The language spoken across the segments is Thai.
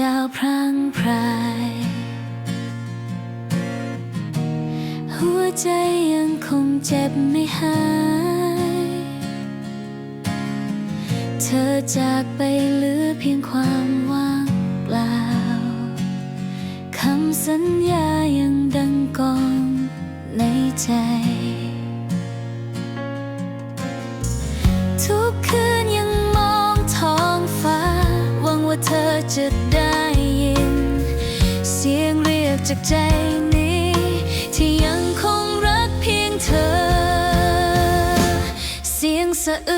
ดาวพรางพราย หัวใจยังคงเจ็บไม่หาย เธอจากไปเหลือเพียงความว่างเปล่า คำสัญญายังดังกองในใจ เธอจะได้ยิน เสียงเรียกจากใจนี้ ที่ยังคงรักเพียงเธอ เสียงสะอื้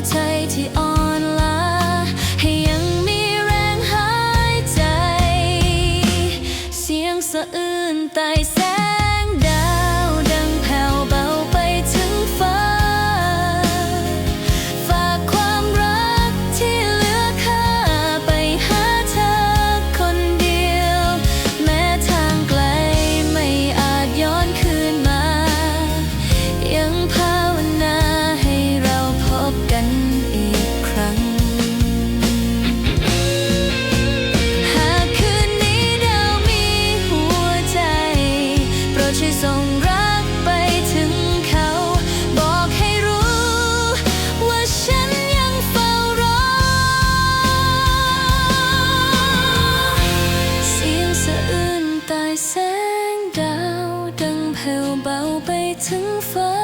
在一起。曾发